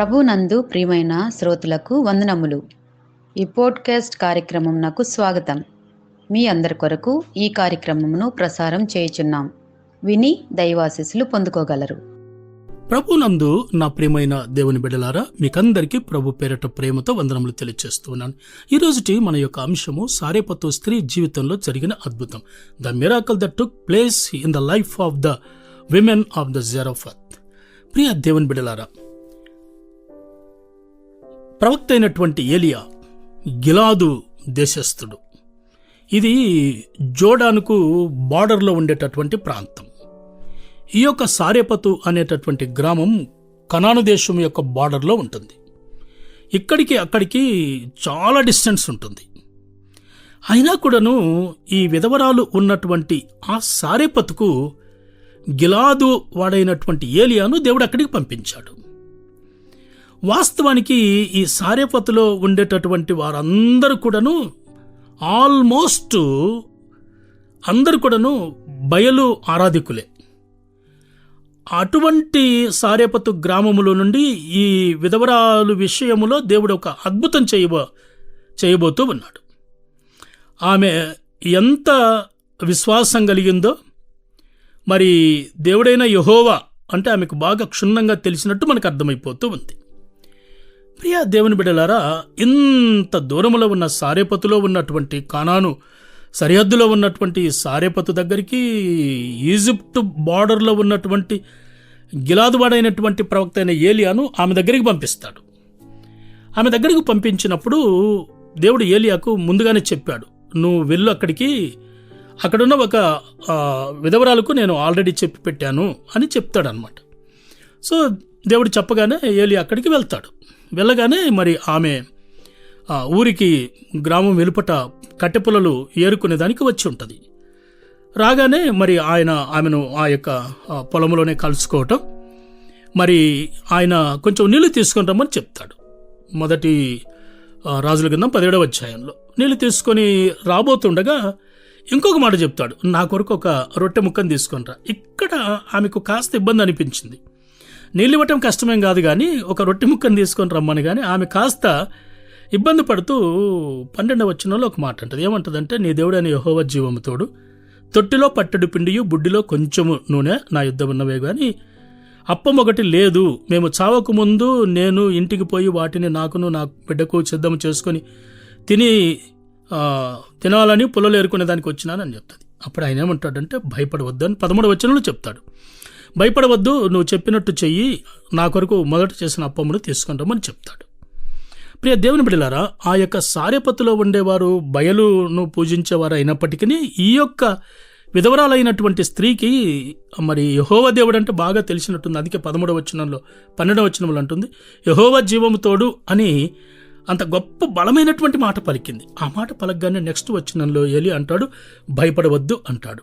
ప్రభునందు ప్రియమైన శ్రోతలకు వందనములు. ఈ పోడ్కాస్ట్ కార్యక్రమం నాకు స్వాగతం. మీ అందరి కొరకు ఈ కార్యక్రమమును ప్రసారం చేయుచున్నాం. విని దైవాశీస్సులు పొందుకోగలరు. ప్రభునందు నా ప్రియమైన దేవుని బిడ్డలారా మీకందరికీ ప్రభు పేరట ప్రేమతో వందనములు తెలియజేస్తున్నాను ఈరోజుటి మన యొక్క అంశము సారేపత్తు స్త్రీ జీవితంలో జరిగిన అద్భుతం. The miracle the took place in the life of the women of the Zarephath. ప్రియ దేవుని బిడ్డలారా ప్రవక్త అయినటువంటి ఏలియా గిలాదు దేశస్థుడు. ఇది జోడానుకు బార్డర్లో ఉండేటటువంటి ప్రాంతం. ఈ యొక్క సారేపతు అనేటటువంటి గ్రామం కనాను దేశం యొక్క బార్డర్లో ఉంటుంది. ఇక్కడికి అక్కడికి చాలా డిస్టెన్స్ ఉంటుంది. అయినా కూడాను ఈ విధవరాలు ఉన్నటువంటి ఆ సారేపతుకు గిలాదు వాడైనటువంటి ఏలియాను దేవుడు అక్కడికి పంపించాడు. వాస్తవానికి ఈ సారేపతిలో ఉండేటటువంటి వారందరూ కూడాను ఆల్మోస్ట్ అందరు కూడాను బయలు ఆరాధికులే. అటువంటి సారేపతు గ్రామములో నుండి ఈ విధవరాలు విషయములో దేవుడు ఒక అద్భుతం చేయబో చేయబోతూ ఉన్నాడు. ఆమె ఎంత విశ్వాసం కలిగిందో మరి దేవుడైన యహోవా అంటే ఆమెకు బాగా క్షుణ్ణంగా తెలిసినట్టు మనకు అర్థమైపోతూ ఉంది. ప్రియా దేవుని బిడ్డలారా ఇంత దూరంలో ఉన్న సారేపతులో ఉన్నటువంటి కానాను సరిహద్దులో ఉన్నటువంటి సారేపతు దగ్గరికి ఈజిప్ట్ బార్డర్లో ఉన్నటువంటి గిలాదువాడైనటువంటి ప్రవక్త అయిన ఏలియాను ఆమె దగ్గరికి పంపిస్తాడు. ఆమె దగ్గరికి పంపించినప్పుడు దేవుడు ఏలియాకు ముందుగానే చెప్పాడు నువ్వు వెళ్ళు అక్కడికి అక్కడున్న ఒక విధవరాలకు నేను ఆల్రెడీ చెప్పి పెట్టాను అని చెప్తాడనమాట సో దేవుడు చెప్పగానే ఏలి అక్కడికి వెళ్తాడు. వెళ్ళగానే మరి ఆమె ఆ ఊరికి గ్రామం వెలుపట కట్టెపుల్లలు ఏరుకునే దానికి వచ్చి ఉంటుంది. రాగానే మరి ఆయన ఆమెను ఆ యొక్క పొలంలోనే కలుసుకోవటం మరి ఆయన కొంచెం నీళ్ళు తీసుకొని రమ్మని చెప్తాడు. మొదటి రాజుల కింద పదిహేడవ అధ్యాయంలో. నీళ్ళు తీసుకొని రాబోతుండగా ఇంకొక మాట చెప్తాడు. నా కొరకు ఒక రొట్టె ముక్కను తీసుకొనిరా ఇక్కడ ఆమెకు కాస్త ఇబ్బంది అనిపించింది. ఇవ్వటం కష్టమేం కాదు కానీ ఒక రొట్టె ముక్కను తీసుకొని రమ్మని కానీ ఆమె కాస్త ఇబ్బంది పడుతూ పన్నెండవ వచ్చినలో ఒక మాట అంటది. ఏమంటదంటే నీ దేవుడైన యహోవ జీవముతోడు తొట్టిలో పట్టడు పిండియు బుడ్డిలో కొంచెము నూనె నా యుద్ధం ఉన్నవే కానీ అప్పం ఒకటి లేదు. మేము చావకు ముందు నేను ఇంటికి పోయి వాటిని నాకును నా బిడ్డకు సిద్ధం చేసుకొని తిని తినాలని పొలలు ఏరుకునే దానికి వచ్చినానని చెప్తుంది. అప్పుడు ఆయన ఏమంటాడంటే భయపడవద్దు అని పదమూడు వచనంలో చెప్తాడు. భయపడవద్దు నువ్వు చెప్పినట్టు చెయ్యి నా కొరకు మొదట చేసిన అప్పమును తీసుకుంటామని చెప్తాడు. ప్రియ దేవుని బిడ్డలారా ఆ యొక్క సారెపతిలో ఉండేవారు బయలును పూజించేవారు అయినప్పటికీ ఈ యొక్క విధవరాలైనటువంటి స్త్రీకి మరి యహోవ దేవుడు అంటే బాగా తెలిసినట్టుంది. అందుకే పదమూడవ వచనంలో పన్నెండవ వచనంలో అంటుంది యహోవ జీవముతోడు అని అంత గొప్ప బలమైనటువంటి మాట పలికింది. ఆ మాట పలకగానే నెక్స్ట్ వచనంలో ఎలి అంటాడు భయపడవద్దు అంటాడు.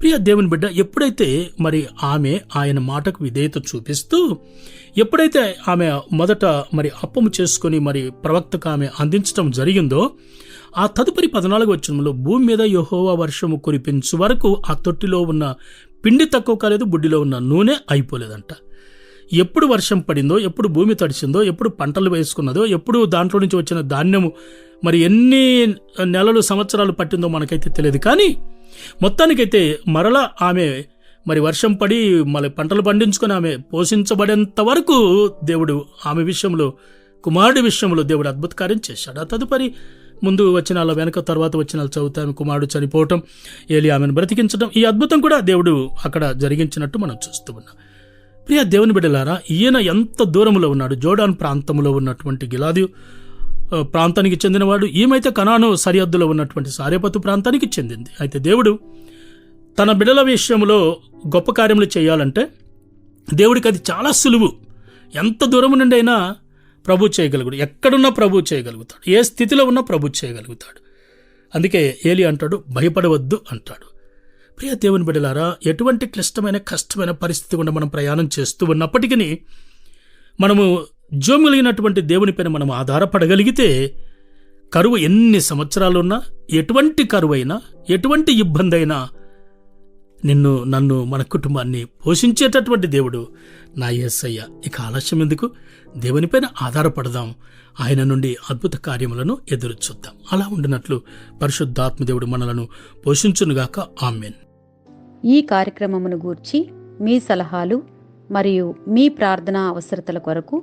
ప్రియ దేవుని బిడ్డ ఎప్పుడైతే మరి ఆమె ఆయన మాటకు విధేయత చూపిస్తూ ఎప్పుడైతే ఆమె మొదట మరి అప్పము చేసుకొని మరి ప్రవక్తకు ఆమె అందించడం జరిగిందో ఆ తదుపరి పద్నాలుగు వచనంలో భూమి మీద యహోవా వర్షము కురిపించు వరకు ఆ తొట్టిలో ఉన్న పిండి తక్కువ కాలేదు బుడ్డిలో ఉన్న నూనె అయిపోలేదంట. ఎప్పుడు వర్షం పడిందో ఎప్పుడు భూమి తడిచిందో ఎప్పుడు పంటలు వేసుకున్నదో ఎప్పుడు దాంట్లో నుంచి వచ్చిన ధాన్యము మరి ఎన్ని నెలలు సంవత్సరాలు పట్టిందో మనకైతే తెలియదు. కానీ మొత్తానికైతే మరలా ఆమె మరి వర్షం పడి మళ్ళీ పంటలు పండించుకొని ఆమె పోషించబడేంత వరకు దేవుడు ఆమె విషయంలో కుమారుడి విషయంలో దేవుడు అద్భుత కార్యం చేశాడు. ఆ తదుపరి ముందు వచ్చిన వెనక తర్వాత వచ్చిన చదువుతాను కుమారుడు చనిపోవటం ఏలి ఆమెను బ్రతికించడం ఈ అద్భుతం కూడా దేవుడు అక్కడ జరిగించినట్టు మనం చూస్తూ ఉన్నాం. ప్రియ దేవుని బిడ్డలారా ఈయన ఎంత దూరంలో ఉన్నాడు? జోడాన్ ప్రాంతంలో ఉన్నటువంటి గిలాది ప్రాంతానికి చెందినవాడు. ఈమెతే కనాను సరిహద్దులో ఉన్నటువంటి సారేపతు ప్రాంతానికి చెందింది. అయితే దేవుడు తన బిడల విషయంలో గొప్ప కార్యములు చేయాలంటే దేవుడికి అది చాలా సులువు. ఎంత దూరం నుండి అయినా ప్రభు చేయగలుగుడు. ఎక్కడున్నా ప్రభు చేయగలుగుతాడు. ఏ స్థితిలో ఉన్నా ప్రభు చేయగలుగుతాడు. అందుకే ఏలి అంటాడు భయపడవద్దు అంటాడు. ప్రియ దేవుని బిడలారా ఎటువంటి క్లిష్టమైన కష్టమైన పరిస్థితి గుండా మనం ప్రయాణం చేస్తూ ఉన్నప్పటికీ మనము జోములిగినటువంటి దేవునిపైన మనం ఆధారపడగలిగితే కరువు ఎన్ని సంవత్సరాలున్నా ఎటువంటి కరువు అయినా ఎటువంటి ఇబ్బంది అయినా నిన్ను నన్ను మన కుటుంబాన్ని పోషించేటటువంటి దేవుడు నా యేసయ్య ఇక ఆలస్యం ఎందుకు? దేవునిపైన ఆధారపడదాం. ఆయన నుండి అద్భుత కార్యములను ఎదురు చూద్దాం. అలా ఉండినట్లు పరిశుద్ధాత్మదేవుడు మనలను పోషించునుగాక. ఆమెన్. ఈ కార్యక్రమమును గూర్చి మీ సలహాలు మరియు మీ ప్రార్థనా అవసరతల కొరకు